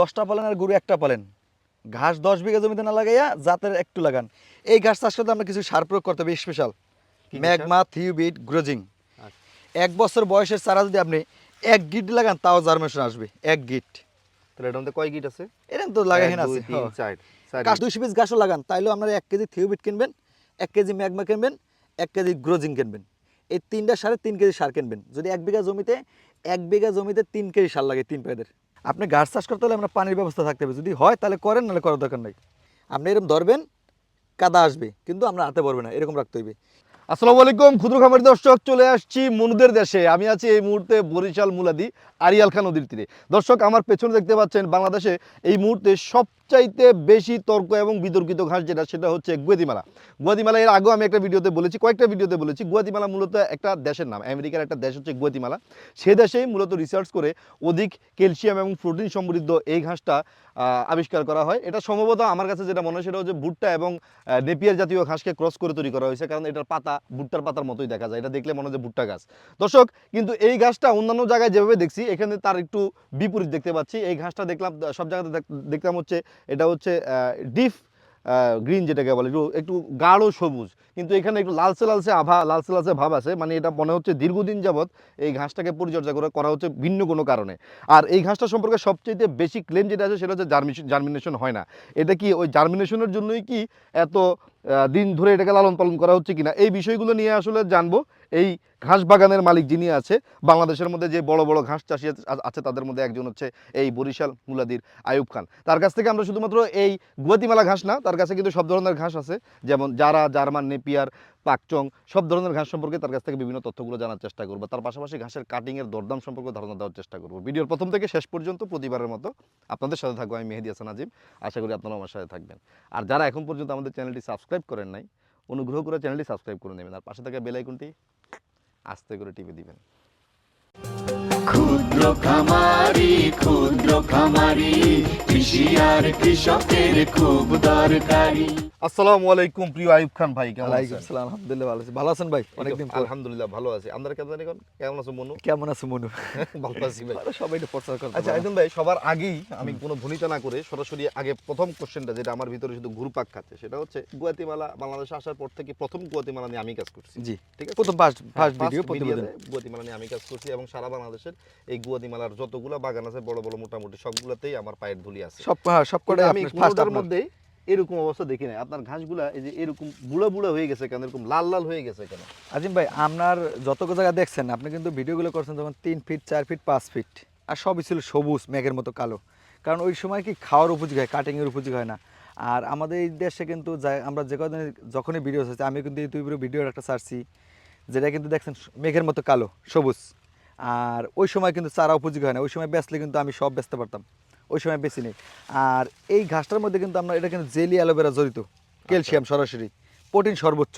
দশটা পালেন আর গরু একটা পালেন। ঘাস দশ বিঘা জমিতে না লাগাইয়া জাতের একটু লাগান। এই ঘাস চাষ করতে আমরা কিছু সার প্রয়োগ করতে হবে স্পেশাল ম্যাগমা থিউবিট গ্রোজিং। আচ্ছা। এক বছর বয়সের চারা যদি আপনি এক গিট লাগান তাও জার্মেশন আসবে এক গিট। তাহলে এটার মধ্যে কয় গিট আছে? এরকম তো আছে দুইশো পিস গাছও লাগান তাইলেও আপনারা এক কেজি থিওবিট কিনবেন এক কেজি ম্যাগমা কিনবেন এক কেজি গ্রোজিং কিনবেন। এই তিনটা সারে তিন কেজি সার কিনবেন। যদি এক বিঘা জমিতে এক বিঘা জমিতে তিন কেজি সার লাগে তিন পায়েদের আপনি গাছ চাষ করতে হলে আপনার পানির ব্যবস্থা থাকতে হবে। যদি হয় তাহলে করেন, নাহলে করার দরকার নাই। আপনি এরকম ধরবেন, কাদা আসবে, কিন্তু আমরা হাতে পারবে না, এরকম রাখতে হইবে। আসসালামু আলাইকুম, ক্ষুদ্র খামারি দর্শক, চলে আসছি মনুদের দেশে। আমি আছি এই মুহূর্তে বরিশাল মুলাদি আরিয়াল খান নদীর তীরে। দর্শক, আমার পেছনে দেখতে পাচ্ছেন বাংলাদেশে এই মুহূর্তে সবচাইতে বেশি তর্ক এবং বিতর্কিত ঘাস যেটা, সেটা হচ্ছে গুয়াদিমালা গুয়াদিমালা এর আগেও আমি একটা ভিডিওতে বলেছি, কয়েকটা ভিডিওতে বলেছি গুয়াদিমালা মূলত একটা দেশের নাম, আমেরিকার একটা দেশ হচ্ছে গুয়াদিমালা সে দেশেই মূলত রিসার্চ করে অধিক ক্যালসিয়াম এবং প্রোটিন সমৃদ্ধ এই ঘাসটা আবিষ্কার করা হয়। এটা সম্ভবত আমার কাছে যেটা মনে হয়, সেটা হচ্ছে ভুট্টা এবং নেপিয়ার জাতীয় ঘাসকে ক্রস করে তৈরি করা হয়েছে, কারণ এটার পাতা, ভুট্টার পাতার মতোই দেখা যায়। এটা দেখলে মনে হয় ভুট্টা গাছ। দর্শক, কিন্তু এই ঘাসটা অন্যান্য জায়গায় যেভাবে দেখছি, এখানে তার একটু বিপরীত দেখতে পাচ্ছি। এই ঘাসটা দেখলাম, সব জায়গাতে দেখ- দেখলাম হচ্ছে এটা হচ্ছে ডিপ গ্রিন যেটাকে বলে, একটু একটু গাঢ় সবুজ। কিন্তু এখানে একটু লালসে লালসে আভা লালসে লালসে ভাব আছে। মানে এটা মনে হচ্ছে দীর্ঘদিন যাবৎ এই ঘাসটাকে পরিচর্যা করে, করা হচ্ছে ভিন্ন কোনো কারণে। আর এই ঘাসটা সম্পর্কে সবচেয়ে বেশি ক্লেম যেটা আছে, সেটা হচ্ছে জার্মিনেশন হয় না। এটা কি ওই জার্মিনেশনের জন্যই কি এত দিন ধরে এটাকে লালন পালন করা হচ্ছে কিনা, এই বিষয়গুলো নিয়ে আসলে জানব। এই ঘাস বাগানের মালিক যিনি আছে, বাংলাদেশের মধ্যে যে বড় বড় ঘাস চাষি আছে- তাদের মধ্যে একজন হচ্ছে এই বরিশাল মুলাদির আয়ুব খান। তার কাছ থেকে আমরা শুধুমাত্র এই গুয়াতিমালা ঘাস না, তার কাছে কিন্তু সব ধরনের ঘাস আছে। যেমন জারা জার্মান নেপিয়ার পাকচং, সব ধরনের ঘাস সম্পর্কে তার কাছ থেকে বিভিন্ন তথ্যগুলো জানার চেষ্টা করব। তার পাশাপাশি ঘাসের কাটিংয়ের দরদাম সম্পর্কে ধারণা দেওয়ার চেষ্টা করব। ভিডিওর প্রথম থেকে শেষ পর্যন্ত প্রতিবারের মতো আপনাদের সাথে থাকব আমি মেহেদি হাসান আজিম। আশা করি আপনারা আমার সাথে থাকবেন। আর যারা এখন পর্যন্ত আমাদের চ্যানেলটি সাবস্ক্রাইব করেন নাই, অনুগ্রহ করে চ্যানেলটি সাবস্ক্রাইব করে নেবেন। আর পাশে থাকা বেল আইকনটি আস্তে করে টিপে দিবেন। ক্ষুদ্র খামারি ক্ষুদ্র খামারি কৃষি আর কৃষকের খুব দরকারি। আসসালামু আলাইকুম প্রিয় আইব খান ভাই কেমন আছেন? আসসালাম আলহামদুলিল্লাহ ভালো আছি ভালো আছেন ভাই অনেকদিন আলহামদুলিল্লাহ ভালো আছি। আপনারা কেমন আছেন? কেমন আছো মনু? কেমন আছে মনু? ভালো আছি ভাই। সবাই একটু প্রচার করতে আচ্ছা। একদম ভাই সবার আগেই আমি কোনো ভনিতা না করে সরাসরি আগে প্রথম কোশ্চেনটা যেটা আমার ভিতরে শুধু ঘুরপাক খাচ্ছে সেটা হচ্ছে গুয়াতিমালা বাংলাদেশে আসার পর থেকে প্রথম গুয়াতিমালা নিয়ে আমি কাজ করছি। জি ঠিক আছে? প্রথম ফার্স্ট ফার্স্ট ভিডিও প্রতিবেদন গুয়াতিমালা নিয়ে আমি কাজ করছি এবং সারা বাংলাদেশের এই গুয়াতিমালার যতগুলো বাগান আছে বড় বড় মোটামুটি সবগুলোতেই আমার পায়ের ধুলি আছে। সব হ্যাঁ, আমি এরকম অবস্থা দেখি নাই। আপনার ঘাসগুলা এই যে এরকম বুড়া বুড়া হয়ে গেছে কেন? এরকম লাল লাল হয়ে গেছে কেন? আজিম ভাই আপনার যত জায়গা দেখছেন আপনি কিন্তু ভিডিওগুলো করছেন যখন তিন ফিট চার ফিট পাঁচ ফিট আর সবই ছিল সবুজ মেঘের মতো কালো। কারণ ওই সময় কি খাওয়ার উপযোগী হয় কাটিংয়ের উপযোগী হয় না। আর আমাদের এই দেশে কিন্তু আমরা যে কদিন যখনই ভিডিও হচ্ছে আমি কিন্তু ইউটিউবের ভিডিও একটা ছাড়ছি যেটা কিন্তু দেখছেন মেঘের মতো কালো সবুজ। আর ওই সময় কিন্তু চারা উপযোগী হয় না ওই সময় বেচলে কিন্তু আমি সব বেচতে পারতাম। ওই সময় বেশি নেই। আর এই ঘাসটার মধ্যে কিন্তু আমরা এটা কিন্তু জেলি অ্যালোভেরা জড়িত ক্যালসিয়াম সরাসরি প্রোটিন সর্বোচ্চ।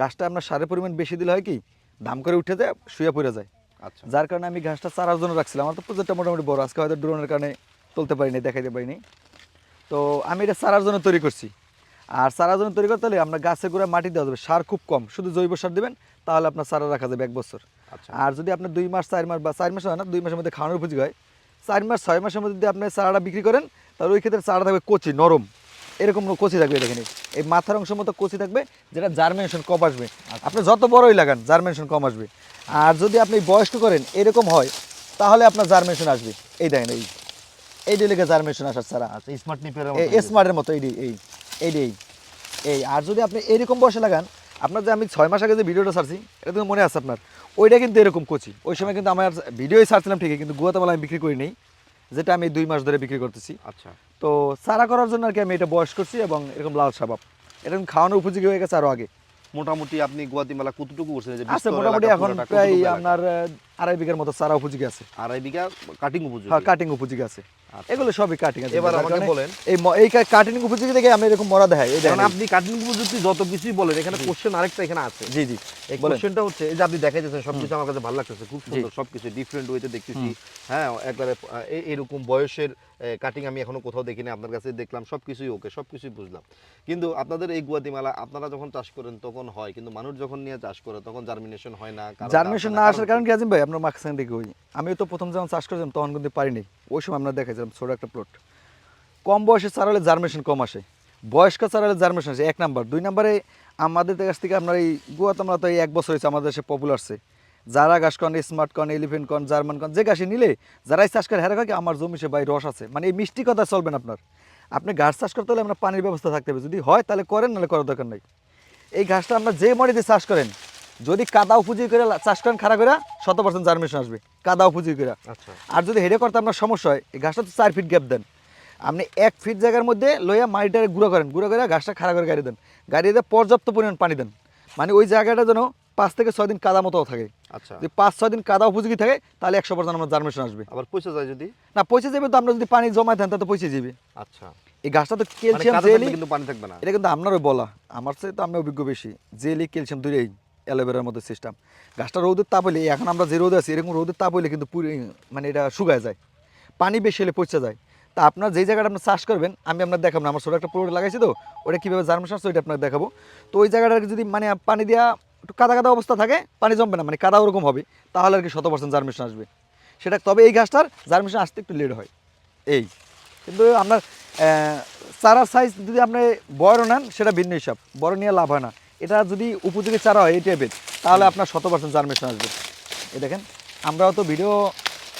গাছটা আপনার সারের পরিমাণ বেশি দিলে হয় কি দাম করে উঠে যায় শুয়ে পড়ে যায়। আচ্ছা। যার কারণে আমি ঘাসটা চারার জন্য রাখছিলাম। আমার তো প্রজেক্টটা মোটামুটি বড় আজকে হয়তো ড্রোনের কারণে তুলতে পারিনি দেখাইতে পারিনি। তো আমি এটা চারার জন্য তৈরি করছি। আর চারার জন্য তৈরি করতে হলে আপনার গাছের গোড়া মাটি দেওয়া যাবে সার খুব কম। শুধু জৈব সার দেবেন তাহলে আপনার চারা রাখা যাবে এক বছর। আচ্ছা। আর যদি আপনার দুই মাস চার মাস বা চার মাস হয় না দুই মাসের মধ্যে খাওয়ানোর উপযোগী হয় চার মাস ছয় মাসের মধ্যে যদি আপনি চারাটা বিক্রি করেন তাহলে ওই ক্ষেত্রে চারা থাকবে কচি নরম। এরকম কচি থাকবে দেখেন এই মাথার অংশের মতো কচি থাকবে যেটা জার্মিনেশন কম আসবে। আপনি যত বড়ই লাগান জার্মিনেশন কম আসবে। আর যদি আপনি বয়স্ক করেন এরকম হয় তাহলে আপনার জার্মিনেশন আসবে। এই দেখেন এই। এই দিকে জার্মিনেশন আসার ছাড়া আচ্ছা স্মার্ট নিপের এই স্মার্টের মতো এই এই। এই এই। এই আর যদি আপনি এরকম বসে লাগান আপনার যে আমি ছয় মাস আগে যে ভিডিওটা ছাড়ছি এটা কিন্তু মনে আছে আপনার। ওইটা কিন্তু এরকম কচি। ওই সময় কিন্তু আমার ভিডিওই ছাড়ছিলাম ঠিকই কিন্তু গুয়াতামালা আমি বিক্রি করি নেই যেটা আমি দুই মাস ধরে বিক্রি করতেছি। আচ্ছা। তো সারা করার জন্য আর কি আমি এটা বয়স করছি এবং এরকম লাল স্বভাব এরকম খাওয়ানোর উপযোগী হয়ে গেছে আরও আগে। মোটামুটি আপনি গুয়াতিমালা কতটুকু করছেন মোটামুটি এখন প্রায় আপনার আড়াই বিঘার মতো চারা উপযোগী আছে। আড়াই বিঘা কাটিং উপযোগী। হ্যাঁ কাটিং উপযোগী আছে। আচ্ছা। এগুলো সবই কাটিং আছে। এবার আমাকে বলেন। এই এই কাটিং উপযোগী দেখে আমি এরকম মরা দেখাই। এই দেখেন। আপনি কাটিং উপযোগী যত কিছুই বলেন এখানে কোশ্চেন আরেকটা এখানে আছে। জি জি। এই। কোশ্চেনটা হচ্ছে এই যে আপনি দেখাই দেখাইতেছেন সবকিছু আমার কাছে ভালো লাগতেছে খুব সুন্দর সবকিছু ডিফারেন্ট ওয়েতে দেখতেছি। হ্যাঁ একবারে এরকম বয়সের কাটিং আমি এখনও কোথাও দেখিনি আপনার কাছে দেখলাম সবকিছুই ওকে সবকিছুই বুঝলাম। কিন্তু আপনাদের এই গুয়াতিমালা আপনারা যখন চাষ করেন তখন হয় কিন্তু মানুষ যখন নিয়ে চাষ করে তখন জার্মিনেশন হয় না জার্মিনেশন না আসার কারণ কি? আজিম ভাই? আপনার মাঝখান দিকে ওই আমিও তো প্রথম যখন চাষ করেছিলাম তখন কিন্তু পারিনি ওই সময় আপনার দেখাইছিলাম ছোটো একটা প্লট কম বয়সে চারা হলে জার্মেশন কম আসে। বয়স্ক চারা হলে জার্মেশন আসে এক নাম্বার। দুই নাম্বারে আমাদের কাছ থেকে আপনার এই গুয়াতামরা তো এই এক বছর হয়েছে আমাদের দেশে পপুলারছে যারা গাছ কন স্মার্ট কন এলিফেন্ট কন জার্মান কন যে গাছে নিলে যারাই চাষ করে হেরা কি আমার জমি সে বাই রস আছে। মানে এই মিষ্টি কথা চলবেন আপনার। আপনি ঘাস চাষ করতে হলে আপনার পানির ব্যবস্থা থাকতে হবে। যদি হয় তাহলে করেন নাহলে করার দরকার নাই। এই ঘাসটা আপনার যে মরিতে চাষ করেন যদি কাদা উপযোগী করে চাষ করেন খারাপ করে শত পার্সেন্ট জার্মেশন আসবে। কাদা উপযোগী করে আচ্ছা। আর যদি হেডে করতে আপনার সমস্যা হয় এই ঘাসটা তো চার ফিট গ্যাপ দেন। আপনি এক ফিট জায়গার মধ্যে লইয়া মাটিটা গুঁড়ো করেন। গুঁড়ো করে ঘাসটা খাড়া করে গাড়ি দেন। গাড়ি দিয়ে পর্যাপ্ত পরিমাণ পানি দেন। মানে ওই জায়গাটা যেন পাঁচ থেকে ছয় দিন কাদা মতো থাকে। আচ্ছা। যদি পাঁচ ছয় দিন কাদা উপযোগী থাকে তাহলে একশো পার্সেন্ট আমার জার্মেশন আসবে। আবার পয়সা যায় যদি? না পৌঁছে যাবে তো আমরা যদি পানি জমায় দেন তাহলে পৌঁছে যাবে। আচ্ছা। এই ঘাসটা তো মানে ক্যালসিয়াম জেলি কিন্তু পানি থাকবে না। এটা কিন্তু আপনারও বলা। আমার চেয়ে তো আমি অভিজ্ঞ বেশি। জেলি ক্যালসিয়াম দুটোই অ্যালোভেরার মধ্যে সিস্টেম গাছটা রোদের তাপ হলে এখন আমরা যে রোদে আছি এরকম রোদের তাপ হলে কিন্তু পুরো মানে এটা শুকায় যায়। পানি বেশি হলে পচে যায়। তা আপনার যেই জায়গাটা আপনি চাষ করবেন আমি আপনার দেখাবো না। আমার ছোটো একটা প্রোডাক্ট লাগাইছি তো ওটা কীভাবে জার্মেশন আসছে ওইটা আপনাকে দেখাবো। তো ওই জায়গাটা যদি মানে পানি দেওয়া একটু কাদা কাদা অবস্থা থাকে পানি জমবে না মানে কাদা ওরকম হবে তাহলে আর কি শত পার্সেন্ট জার্মেশন আসবে। সেটা তবে এই গাছটার জার্মেশন আসতে একটু লেট হয়। এই কিন্তু আপনার চারার সাইজ যদি আপনি বড় নেন সেটা ভিন্ন হিসাব বড় নিয়ে লাভ হয় না। এটা যদি উপযোগী চারা হয় এই টাইপের তাহলে আপনার শত পার্সেন্ট জার্মেশন আসবে। এই দেখেন আমরাও তো ভিডিও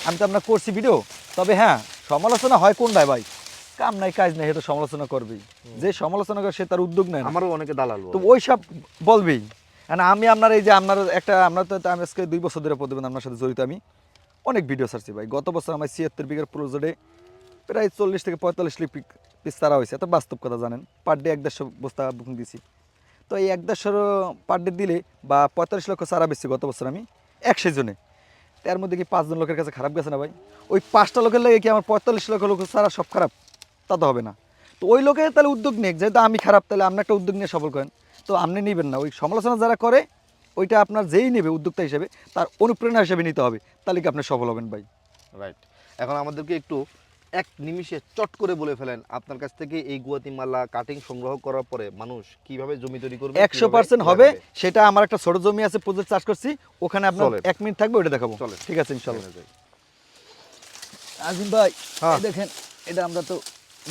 আমি তো আপনার করছি ভিডিও তবে হ্যাঁ সমালোচনা হয় কোনটায় ভাই কাম নাই কাজ নাই সেটা সমালোচনা করবেই। যে সমালোচনা করে সে তার উদ্যোগ নেয় আমারও অনেকে দালাল তো ওই সব বলবেই। কারণ আমি আপনার এই যে আপনার একটা, আমরা তো আমি আজকে দুই বছর ধরে প্রতিবেদন আপনার সাথে জড়িত আমি। অনেক ভিডিও ছাড়ছি ভাই। গত বছর আমার ছিয়াত্তর বিঘার প্রজেক্টে প্রায় চল্লিশ থেকে পঁয়তাল্লিশ লিপ পিস তারা হয়েছে। এত বাস্তব কথা জানেন। পার ডে এক দেড়শো বস্তা বুকিং দিছি। তো এই এক দেড়শো পার ডে দিলে বা পঁয়তাল্লিশ লক্ষ চারা বেশি গত বছর আমি এক সিজনে তার মধ্যে কি পাঁচজন লোকের কাছে খারাপ গেছে না ভাই? ওই পাঁচটা লোকের লাগে কি আমার পঁয়তাল্লিশ লক্ষ লোক চারা সব খারাপ? তা তো হবে না। তো ওই লোকে তাহলে উদ্যোগ নিক। যেহেতু আমি খারাপ, তাহলে আপনি একটা উদ্যোগ নিয়ে সফল করেন। তো আপনি নেবেন না। ওই সমালোচনা যারা করে ওইটা আপনার যেই নেবে উদ্যোক্তা হিসেবে তার অনুপ্রেরণা হিসেবে নিতে হবে। তাহলে কি আপনি সফল হবেন ভাই? রাইট এখন আমাদেরকে একটু এক নিমিষে চট করে বলে ফেলেন আপনার কাছ থেকে এই গুয়াতিমালা কাটিং সংগ্রহ করার পরে মানুষ কীভাবে জমি তৈরি করবে একশো পার্সেন্ট হবে। সেটা আমার একটা ছোট জমি আছে প্রজেক্ট চাষ করছি। ওখানে আপনার এক মিনিট থাকবে ওটা দেখাবো। চলে ঠিক আছে ইনশাল্লাহ। আজিম ভাই হ্যাঁ। দেখেন এটা আমরা তো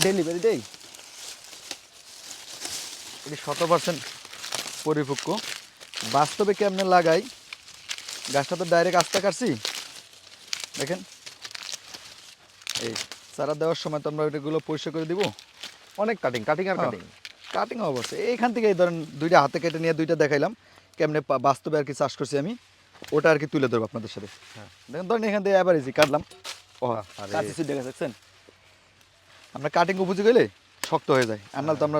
ডেলিভারি দেই। এটা শত পার্সেন্ট পরিপক্ক। বাস্তবে কেমনে লাগাই? গাছটা তো ডাইরেক্ট আস্তে কাটছি। দেখেন। এই চারা দেওয়ার সময় তো আমরা ওইটাগুলো পরিষ্কার করে দিব। অনেক কাটিং কাটিং আর হ্যাঁ। কাটিং কাটিং অবশ্যই। এইখান থেকে এই ধরেন দুইটা হাতে কেটে নিয়ে দুইটা দেখাইলাম। কেমনে বাস্তবে আর কি চাষ করছি আমি ওটা আর কি তুলে ধরবো আপনাদের সাথে। হ্যাঁ। দেখেন ধরেন এখান থেকে এবার ইজি কাটলাম। ও। কাছে সুই দেখা যাচ্ছেন আমরা কাটিং উপযোগী হলে শক্ত হয়ে যায়। আর তো আমরা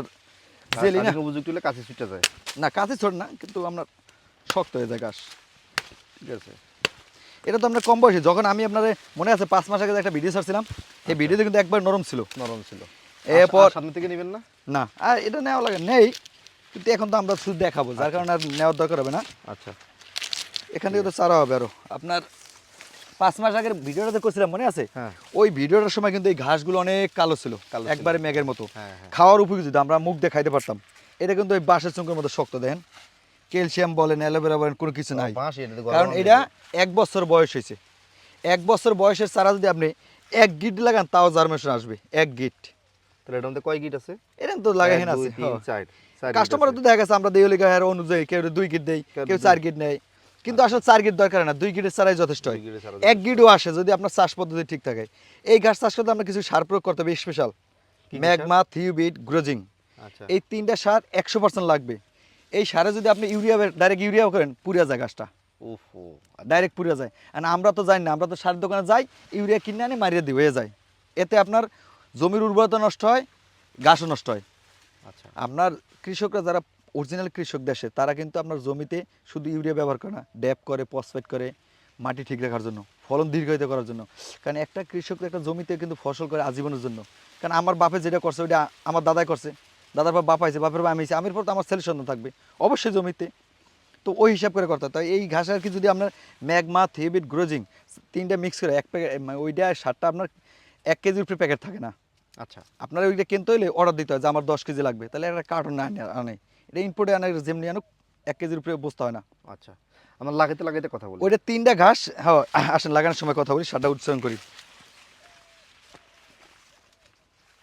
জেলি না উপযুক্ত হলে কাছে ছুটে যায়। না কাছে ছোট না কিন্তু আমরা শক্ত হয়ে যায় ঠিক আছে? এটা তো আমরা কম বয়সে যখন আমি আপনার মনে আছে পাঁচ মাস আগে একটা ভিডিও ছাড়ছিলাম এই ভিডিওতে কিন্তু একবার নরম ছিল। নরম ছিল। এরপর আর সামনে থেকে নেবেন না? না আর এটা নেওয়া লাগে নেই কিন্তু এখন তো আমরা শুধু দেখাবো যার কারণে আর নেওয়ার দরকার হবে না। আচ্ছা। এখান থেকে তো চারা হবে আরও। আপনার পাঁচ মাস আগের ভিডিওটাতে করছিলাম মনে আছে? হ্যাঁ। ওই ভিডিওটার সময় কিন্তু এই ঘাসগুলো অনেক কালো ছিল কালো একবারে মেঘের মতো। হ্যাঁ হ্যাঁ। খাওয়ার উপযোগী আমরা মুখ দিয়ে খাইতে পারতাম। এটা কিন্তু ওই বাঁশের চুঙ্কের মতো শক্ত দেন ক্যালসিয়াম বলেন অ্যালোভেরা বলেন কোনো কিছু নাই। কারণ এটা এক বছর বয়স হয়েছে। এক বছর বয়সের চারা যদি আপনি এক গিট লাগান তাও জার্মেশন আসবে এক গিট। তাহলে এটার মধ্যে কয় গিট আছে? এরকম তো লাগাই আছে। কাস্টমার তো দেখা গেছে আমরা দেওয়ালি গায়ের অনুযায়ী কেউ দুই গিট দেয় কেউ চার গিট নেয়। কিন্তু আসলে চার গিট দরকার না দুই গিটের চারাই যথেষ্ট হয়। এক গিটও আসে যদি আপনার চাষ পদ্ধতি ঠিক থাকে। এই গাছ চাষ করতে আমরা কিছু সার প্রয়োগ করতে হবে স্পেশাল ম্যাগমা থিউবিট গ্রোজিং। আচ্ছা। এই তিনটা সার একশো পার্সেন্ট লাগবে। এই সারে যদি আপনি ইউরিয়া ডাইরেক্ট ইউরিয়াও করেন পুরিয়া যায় গাছটা ডাইরেক্ট পুড়ে যায়। আর আমরা তো যাই না আমরা তো সারের দোকানে যাই ইউরিয়া কিনে আনি মারিয়ে দিই হয়ে যায়। এতে আপনার জমির উর্বরতা নষ্ট হয় গাছও নষ্ট হয়। আচ্ছা। আপনার কৃষকরা যারা অরিজিনাল কৃষক দেশে তারা কিন্তু আপনার জমিতে শুধু ইউরিয়া ব্যবহার করে না ড্যাপ করে ফসফেট করে মাটি ঠিক রাখার জন্য ফলন দীর্ঘায়িত করার জন্য। কারণ একটা কৃষক একটা জমিতে কিন্তু ফসল করে আজীবনের জন্য। কারণ আমার বাপে যেটা করছে ওইটা আমার দাদাই করছে। দাদার বাপ বাপ আইছে বাপের বাপ আমি আমির পর তো আমার ছেলে সন্তান থাকবে অবশ্যই জমিতে। তো ওই হিসাব করে করতে হয়। এই ঘাস আর কি যদি আপনার ম্যাগমা থিবিট গ্রোজিং তিনটা মিক্স করে এক প্যাকেট ওইটা সারটা আপনার এক কেজির উপরে প্যাকেট থাকে না। আচ্ছা। আপনার ওইটা কিনতে হলে অর্ডার দিতে হয় যে আমার দশ কেজি লাগবে। তাহলে একটা কার্টন আনে। এটা ইনপুটে আনে যেমনি আনুক এক কেজির উপরে বসতে হয় না। আচ্ছা আমরা লাগাইতে লাগাইতে কথা বলি। ওইটা তিনটা ঘাস হ্যাঁ আসেন লাগানোর সময় কথা বলি সারটা উচ্চারণ করি।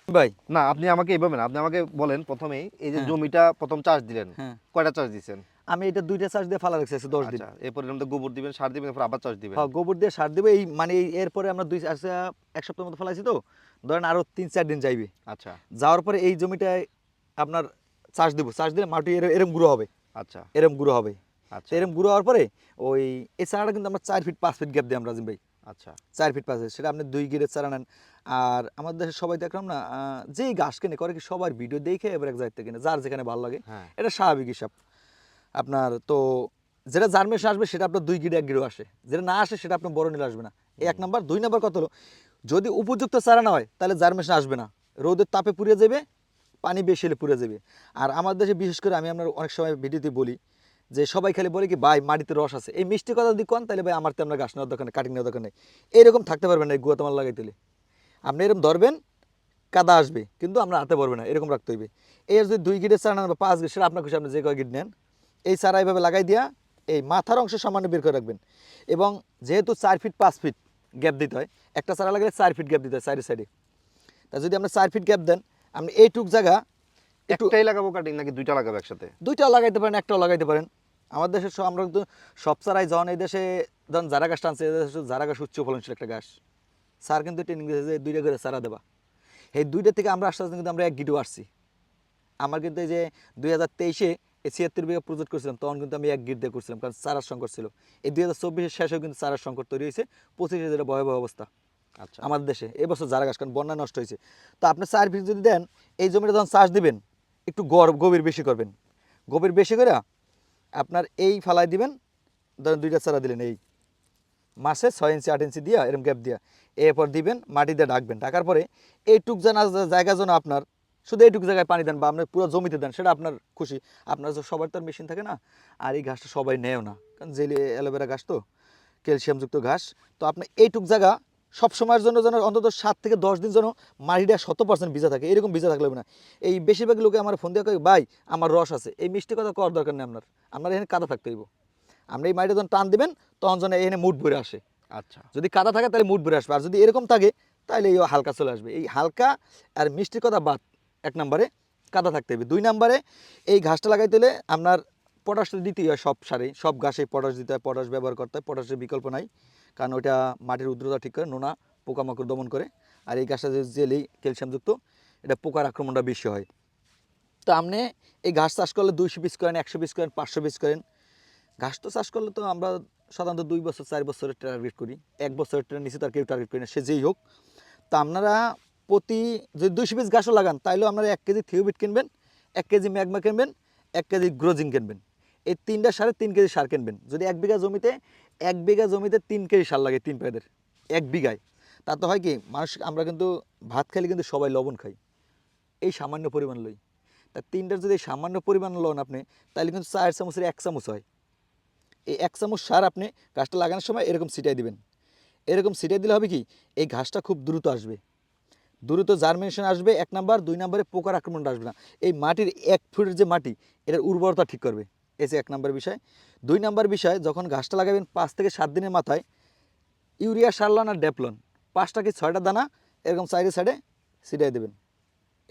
ভাই না আপনি আমাকে এইভাবে না আপনি আমাকে বলেন প্রথমেই এই যে হ্যাঁ। জমিটা প্রথম চাষ দিলেন হ্যাঁ। কয়টা চাষ দিচ্ছেন আমি এটা দুইটা চাষ দিয়ে ফালা রেখেছি দশ দিন। আচ্ছা এরপর এর মধ্যে গোবর দিবেন সার দিবেন এরপর আবার চাষ দিবেন। হ্যাঁ গোবর দিয়ে সার দেবে এই মানে এরপরে আমরা দুই আচ্ছা, এক সপ্তাহের মতো ফেলাইছি তো ধরেন আরও তিন চার দিন যাইবে। আচ্ছা। যাওয়ার পরে এই জমিটায় আপনার চাষ দেবো চাষ দিলে মাটি এর- এরম গুঁড়ো হবে। আচ্ছা। এরম গুঁড়ো হবে। আচ্ছা। এরম গুঁড়ো হওয়ার পরে ওই এই চারাটা কিন্তু আমরা চার ফিট পাঁচ ফিট গ্যাপ দিই আমরা রাজিম ভাই। আচ্ছা। চার ফিট পাঁচ ফিট সেটা আপনি দুই গিরের চারা নেন। আর আমাদের দেশে সবাই দেখলাম না যেই ঘাস কেনে করে কি সবার ভিডিও দেখে এবার এক জায়গাতে কিনে যার যেখানে ভালো লাগে। হ্যাঁ। এটা স্বাভাবিক হিসাব। আপনার তো যেটা জার্মেশন আসবে সেটা আপনার দুই গিরে এক গিরো আসে। যেটা না আসে সেটা আপনার বড় নিলে আসবে না। এই এক নাম্বার দুই নাম্বার কত হলো? যদি উপযুক্ত চারা না হয় তাহলে জার্মেশন আসবে না। রোদের তাপে পুড়িয়ে যাবে পানি বেশি হলে পুড়ে যাবে। আর আমার দেশে বিশেষ করে আমি আপনার অনেক সময় ভিডিওতে বলি যে সবাই খালি বলে কি, ভাই, মাটিতে রস আছে। এই মিষ্টি কথা যদি কন, তাহলে ভাই আমার তো আপনার গাছ নেওয়ার দোকানে কাটিং নেওয়ার দোকানে এইরকম থাকতে পারবেন না এই গুয়া তোমার লাগাইতে হলে। আপনি এরকম ধরবেন, কাদা আসবে, কিন্তু আমরা হাতে পারবে না, এরকম রাখতে হইবে। এর যদি দুই গিটের চারা নেন বা পাঁচ গিট, সেটা আপনার খুশি, আপনি যে কয় গিট নেন, এই চারা এইভাবে লাগাই দিয়া এই মাথার অংশ সামান্য বের করে রাখবেন। এবং যেহেতু চার ফিট, পাঁচ ফিট গ্যাপ দিতে হয়, একটা চারা লাগালে চার ফিট গ্যাপ দিতে হয়, সাইডে সাইডে। তা যদি আপনি চার ফিট গ্যাপ দেন আপনি এইটুক জায়গা একটু একটাই লাগাবো কাটিং নাকি দুইটা লাগাবো একসাথে? দুইটা লাগাইতে পারেন একটাও লাগাইতে পারেন। আমার দেশে সব- আমরা কিন্তু সব চারাই যখন এই দেশে যখন যারা গাছ টানছে এই দেশে জারা গাছ উচ্চ ফলনশীল একটা গাছ। স্যার কিন্তু ট্রেনিং দিয়েছে যে দুইটা করে চারা দেবা। এই দুইটা থেকে আমরা আস্তে আস্তে কিন্তু আমরা এক গিটও আসছি আমার কিন্তু এই যে দুই হাজার তেইশে এই ছিয়াত্তর বিঘা প্রজেক্ট করছিলাম তখন কিন্তু আমি এক গিট দিয়ে করছিলাম কারণ চারার সংকট ছিল। এই দুই হাজার চব্বিশের শেষেও কিন্তু চারার সংকট তৈরি হয়েছে পঁচিশে যেটা ভয়াবহ অবস্থা। আমাদের দেশে। এবছর জারা গাছ, কারণ বন্যা নষ্ট হয়েছে। তো আপনি চার ফিট যদি দেন, এই জমিটা যখন চাষ দিবেন, একটু গড়, গভীর বেশি করবেন। গভীর বেশি করে আপনার এই ফালাই দিবেন, ধরেন দুইটা চারা দিলেন, এই মাসে ছয় ইঞ্চি, আট ইঞ্চি দিয়া এরকম গ্যাপ দিয়া। এরপর দিবেন, মাটি দিয়ে ডাকবেন ডাকার পরে এইটুক জানা জায়গা যেন আপনার, শুধু এইটুক জায়গায় পানি দেন বা আপনার পুরো জমিতে দেন, সেটা আপনার খুশি। আপনার তো সবার তো মেশিন থাকে না, আর এই ঘাসটা সবাই নেয়ও না। কারণ জেলি, অ্যালোভেরা ঘাস তো, ক্যালসিয়ামযুক্ত ঘাস। তো আপনি এইটুক জায়গা সব সময়ের জন্য যেন অন্তত সাত থেকে দশ দিন যেন মাটিটা শত পার্সেন্ট ভিজা থাকে এরকম ভিজা থাকলে হবে না। এই বেশিরভাগ লোকে আমার ফোন দিয়ে কয় ভাই আমার রস আছে। এই মিষ্টি কথা করার দরকার নেই আপনার। আপনার এখানে কাদা থাকতে হইব। আপনি এই মাটিটা যখন টান দিবেন তখন যেন এখানে মুড ভরে আসে। আচ্ছা। যদি কাদা থাকে তাহলে মুড ভরে আসবে। আর যদি এরকম থাকে তাহলে এই হালকা চলে আসবে। এই হালকা আর মিষ্টি কথা বাদ এক নম্বরে কাদা থাকতে হবে দুই নম্বরে এই ঘাসটা লাগাইতে হলে আপনার পটাশ দিতেই হয় সব সারে সব ঘাসে পটাশ দিতে হয় পটাশ ব্যবহার করতে হয় পটাশের বিকল্প নাই। কারণ ওইটা মাটির উদ্রতা ঠিক করে নোনা, পোকামাকড় দমন করে। আর এই গাছটা যে ক্যালসিয়ামযুক্ত এটা পোকার আক্রমণটা বেশি হয়। তো আপনি এই ঘাস চাষ করলে দুইশো পিস করেন, একশো পিস করেন, পাঁচশো পিস করেন। ঘাস তো চাষ করলে তো আমরা সাধারণত দুই বছর, চার বছরের টার্গেট করি। এক বছরের ট্রেন নিচে তার কেউ টার্গেট করি না, সে যেই হোক। তা আপনারা প্রতি যদি দুইশো পিস গাছও লাগান, তাইলেও আপনারা এক কেজি থিওবিট কিনবেন, এক কেজি ম্যাগমা কিনবেন, এক কেজি গ্রোজিং কিনবেন। এই তিনটা সারে তিন কেজি সার কিনবেন। যদি এক বিঘা জমিতে এক বিঘা জমিতে তিন কেজি সার লাগে তিন পেয়াদের এক বিঘায়। তাতে হয় কি, মানুষ, আমরা কিন্তু ভাত খাইলে কিন্তু সবাই লবণ খাই, এই সামান্য পরিমাণ লই। তা তিনটার যদি সামান্য পরিমাণ লন আপনি তাহলে কিন্তু চার চামচের এক চামচ হয়। এই এক চামচ সার আপনি গাছটা লাগানোর সময় এরকম ছিটাই দিবেন। এরকম ছিটাই দিলে হবে কি, এই ঘাসটা খুব দ্রুত আসবে। দ্রুত জার্মিনেশন আসবে এক নাম্বার, দুই নম্বরে পোকার আক্রমণটা আসবে না। এই মাটির এক ফুটের যে মাটি, এটার উর্বরতা ঠিক করবে। যে এক নম্বর বিষয়। দুই নম্বর বিষয় যখন গাছটা লাগাবেন পাঁচ থেকে সাত দিনের মাথায় ইউরিয়া সারলন আর ডেপলন। পাঁচটা কি ছয়টা দানা? এরকম সাইডে সাইডে ছিটাই দেবেন।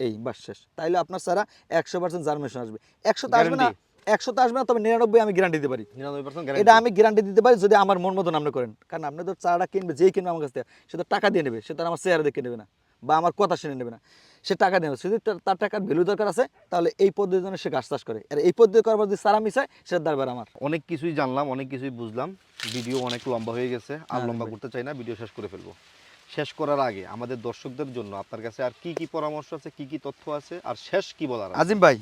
এই বাস শেষ। তাইলে আপনার সারা একশো পার্সেন্ট জার্মিনেশন আসবে। একশো তো আসবে না। একশো তো আসবে না তবে নিরানব্বই আমি গ্যারান্টি দিতে পারি। নিরানব্বই পার্সেন্ট এটা আমি গ্যারান্টি দিতে পারি যদি আমার মন মতন আপনি করেন। কারণ আপনি তো চারাটা কিনবে যেই কিনবে আমার কাছ থেকে সে তো টাকা দিয়ে নেবে সে তো আমার চেহারা দেখে নেবে না বা আমার কথা শুনে নেবে না। সে টাকা নেবে। যদি তার- টাকার ভ্যালু দরকার আছে তাহলে এই পদ্ধতির জন্য সে গাছ চাষ করে। আর এই পদ্ধতি করার যদি চারা মিশায় সেটা দরবার আমার। অনেক কিছুই জানলাম অনেক কিছুই বুঝলাম। ভিডিও অনেক লম্বা হয়ে গেছে আর হ্যাঁ, লম্বা করতে চাই না ভিডিও শেষ করে ফেলব। শেষ করার আগে আমাদের দর্শকদের জন্য আপনার কাছে আর কি কি পরামর্শ আছে কি কি তথ্য আছে আর শেষ কি বলার আজিম ভাই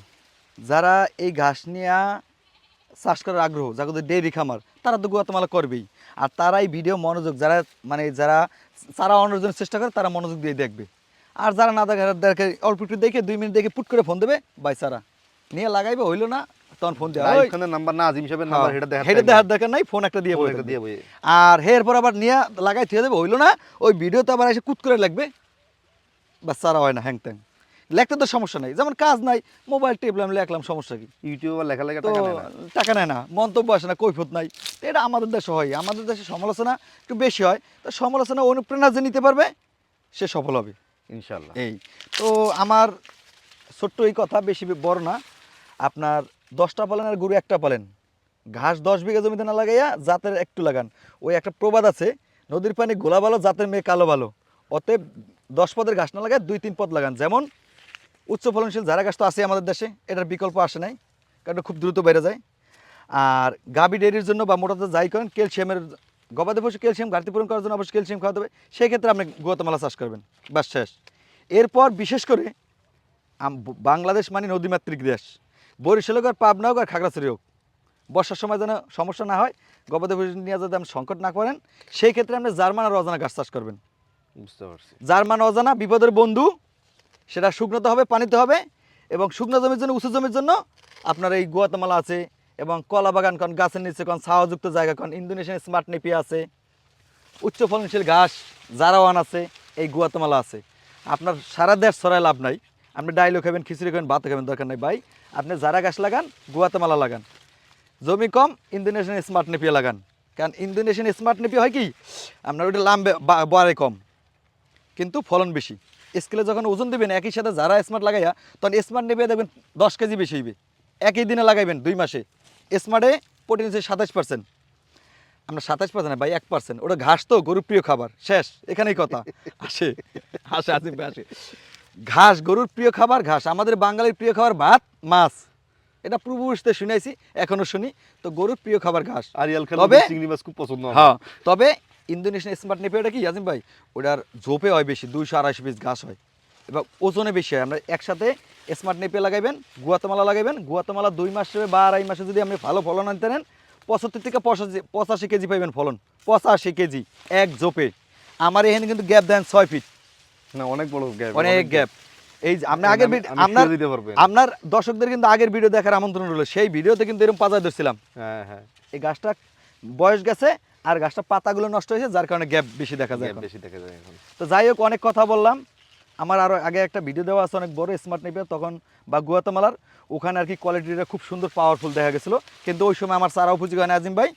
যারা এই ঘাস নিয়ে চাষ করার আগ্রহ যাদের ডেইরি খামার তারা তো গুয়াতমালা করবেই। আর তারা এই ভিডিও মনোযোগ যারা মানে যারা চারা অন্যের জন্য চেষ্টা করে তারা মনোযোগ দিয়ে দেখবে। আর যারা না দেখে দেখে অল্প একটু দেখে দুই মিনিট দেখে পুট করে ফোন দেবে বাই চারা নিয়ে লাগাইবে হইল না তখন ফোন দেওয়া রাইট খানের নাম্বার না আজিম সাহেবের নাম্বার হেটা দেখা হেঁটে দেখার দরকার নাই ফোন একটা দিয়ে বলে দিয়ে বই আর হের পর আবার নিয়ে লাগাই থিয়ে দেবে হইল না ওই ভিডিওতে আবার এসে কুত করে লাগবে। বাস চারা হয় না হ্যাং ত্যাং। লেখতে তো সমস্যা নাই যেমন কাজ নাই মোবাইল টেপলাম লেখলাম সমস্যা কি? ইউটিউবে লেখা লেখা টাকা নেয় না। টাকা নেয় না মন্তব্য আসে না কৈফত নাই। তো এটা আমাদের দেশে হয় আমাদের দেশে সমালোচনা একটু বেশি হয় তো সমালোচনা অনুপ্রেরণা যে নিতে পারবে সে সফল হবে। ইনশাল্লাহ এই, তো আমার ছোট্ট এই কথা বেশি বড় না। আপনার দশটা পালেন আর গরু একটা পালেন। ঘাস দশ বিঘা জমিতে না লাগাইয়া জাতের একটু লাগান। ওই একটা প্রবাদ আছে, নদীর পানি গোলা ভালো, জাতের মেয়ে কালো ভালো। অতএব দশ পদের ঘাস না লাগায় দুই তিন পদ লাগান। যেমন উচ্চ ফলনশীল যারা গাছ তো আছে আমাদের দেশে, এটার বিকল্প আসে নাই, কারণ খুব দ্রুত বেড়ে যায়। আর গাবি ডেয়ারির জন্য বা মোটাতে যাই করেন, ক্যালসিয়ামের গবাদি পশু ক্যালসিয়াম ঘাটতি পূরণ করার জন্য অবশ্যই ক্যালসিয়াম খাওয়াতে হবে। সেই ক্ষেত্রে আপনি গুয়াতমালা চাষ করবেন। বাস শেষ। এরপর বিশেষ করে বাংলাদেশ মানে নদীমাতৃক দেশ। বরিশাল হোক আর পাবনা হোক আর খাগড়াছড়ি হোক বর্ষার সময় যেন সমস্যা না হয় গবাদি পশু নিয়ে যদি আপনি সংকট না করেন সেই ক্ষেত্রে আপনি জার্মান আর অজানা গাছ চাষ করবেন। বুঝতে পারছি। জার্মান অজানা বিপদের বন্ধু সেটা শুকনোতে হবে পানিতে হবে এবং শুকনো জমির জন্য উঁচু জমির জন্য আপনার এই গুয়াতামালা আছে এবং কলা বাগান কন, গাছের নিচে কন, ছাওয়াযুক্ত জায়গা কন, ইন্দোনেশিয়ান স্মার্ট নেপি আছে, উচ্চ ফলনশীল ঘাস, জারাওয়ান আছে, এই গুয়াতামালা আছে। আপনার সারা দেশ ছড়ায় লাভ নাই। আপনি ডাইলও খাবেন, খিচুড়ি খাবেন ভাত খাবেন, দরকার নাই। ভাই, আপনি জারা গাছ লাগান, গুয়াতামালা লাগান। জমি কম, ইন্দোনেশিয়ান স্মার্ট নেপিয়া লাগান। কারণ ইন্দোনেশিয়ান স্মার্ট নেপি হয় কি? আপনার ওইটা লাম্বে বাড়ে কম, কিন্তু ফলন বেশি। স্কেলে যখন ওজন দেবেন, একই সাথে যারা স্মার্ট লাগাইয়া, তখন স্মার্ট নেবে দেখবেন দশ কেজি বেশি হইবে। একই দিনে লাগাইবেন, দুই মাসে। স্মার্টে প্রোটিন হচ্ছে সাতাশ পার্সেন্ট আমরা সাতাশ পার্সেন্ট ভাই এক পার্সেন্ট ওটা ঘাস তো গরুর প্রিয় খাবার। শেষ এখানেই কথা। আসে আসে ভাই আসে। ঘাস গরুর প্রিয় খাবার ঘাস। আমাদের বাঙালির প্রিয় খাবার ভাত মাছ। এটা পূর্বপুরুষতে শুনেছি এখনও শুনি। তো গরুর প্রিয় খাবার ঘাস। আরিয়াল তবে- চিংড়ি মাছ খুব পছন্দ। হ্যাঁ। তবে ইন্দোনেশিয়ান স্মার্ট নেপে ওটা কি আজিম ভাই? ওটার ঝোপে হয় বেশি দুইশো আড়াইশো পিস ঘাস হয়। এবং ওজনে বেশি হয়। আমরা একসাথে স্মার্ট নেপিয়া লাগাইবেন গুয়াতমালা লাগাইবেন। গুয়াতমালা দুই মাসে বা আড়াই মাসে যদি আপনি ভালো ফলন আনতে নেন পঁচাত্তর থেকে পঁচাশি পঁচাশি কেজি পাইবেন ফলন। পঁচাশি কেজি এক ঝোপে। আমার এখানে কিন্তু গ্যাপ দেন ছয় ফিট না অনেক বড় গ্যাপ অনেক গ্যাপ এই যে আপনি আগের আপনার। আপনার দর্শকদের কিন্তু আগের ভিডিও দেখার আমন্ত্রণ রইল। সেই ভিডিওতে কিন্তু এরকম পাতায় ধরছিলাম। হ্যাঁ হ্যাঁ। এই গাছটা বয়স গেছে আর গাছটা পাতাগুলো নষ্ট হয়েছে যার কারণে গ্যাপ বেশি দেখা যায় বেশি দেখা যায় এখন। তো যাই হোক অনেক কথা বললাম। আমার আরও আগে একটা ভিডিও দেওয়া আছে অনেক বড় স্মার্ট নেপিয়ার তখন বা গুয়াতামালার ওখানে আর কি কোয়ালিটিটা খুব সুন্দর পাওয়ারফুল দেখা গেছিল। কিন্তু ওই সময় আমার চারা উপযোগী হয় না আজিম ভাই।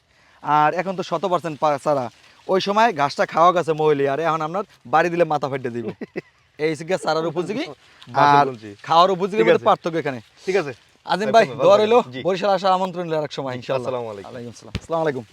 আর এখন তো শত পার্সেন্ট চারা ওই সময় ঘাসটা খাওয়া গেছে মহিলি আর এখন আপনার বাড়ি দিলে মাথা ফেটে দিব। এই গিয়ে চারার উপযোগী আর খাওয়ার উপযোগী পার্থক্য এখানে। ঠিক আছে। আজিম ভাই কোনো দোয়া ভালো রইল বরিশাল আসার আমন্ত্রণ এক সময় ইনশাআল্লাহ আসসালামু। আলাইকুম। আসসালাম আলাইকুম।